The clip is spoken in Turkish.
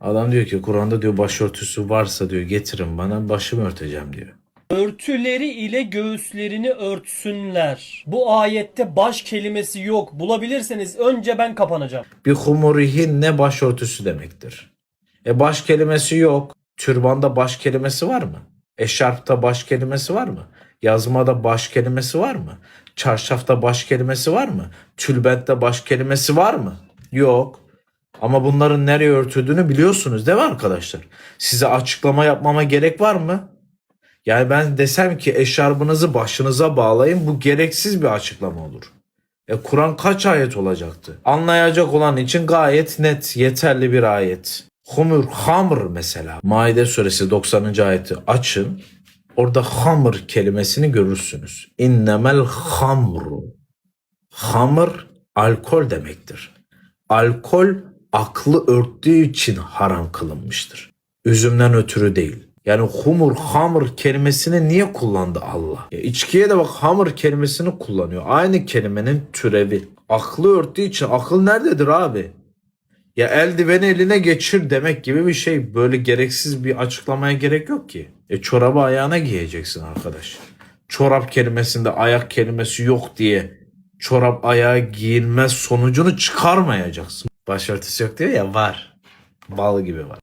Adam diyor ki Kur'an'da diyor başörtüsü varsa diyor getirin bana başımı örteceğim diyor. Örtüleri ile göğüslerini örtsünler. Bu ayette baş kelimesi yok. Bulabilirseniz önce ben kapanacağım. Bir humurihin ne başörtüsü demektir. E baş kelimesi yok. Türbanda baş kelimesi var mı? Eşarpta baş kelimesi var mı? Yazmada baş kelimesi var mı? Çarşafta baş kelimesi var mı? Tülbentte baş kelimesi var mı? Yok. Ama bunların nereye örtüldüğünü biliyorsunuz değil mi arkadaşlar? Size açıklama yapmama gerek var mı? Yani ben desem ki eşarbınızı başınıza bağlayın bu gereksiz bir açıklama olur. E Kur'an kaç ayet olacaktı? Anlayacak olan için gayet net, yeterli bir ayet. Humur, hamr mesela. Maide suresi 90. ayeti açın. Orada hamr kelimesini görürsünüz. İnnemel hamru. Hamr alkol demektir. Alkol aklı örttüğü için haram kılınmıştır. Üzümden ötürü değil. Yani humur, hamr kelimesini niye kullandı Allah? Ya içkiye de bak hamr kelimesini kullanıyor. Aynı kelimenin türevi. Aklı örttüğü için akıl nerededir abi? Ya eldiveni eline geçir demek gibi bir şey. Böyle gereksiz bir açıklamaya gerek yok ki. E çorabı ayağına giyeceksin arkadaş. Çorap kelimesinde ayak kelimesi yok diye çorap ayağa giyilmez sonucunu çıkarmayacaksın. Başörtüsü yok diyor ya var. Bal gibi var.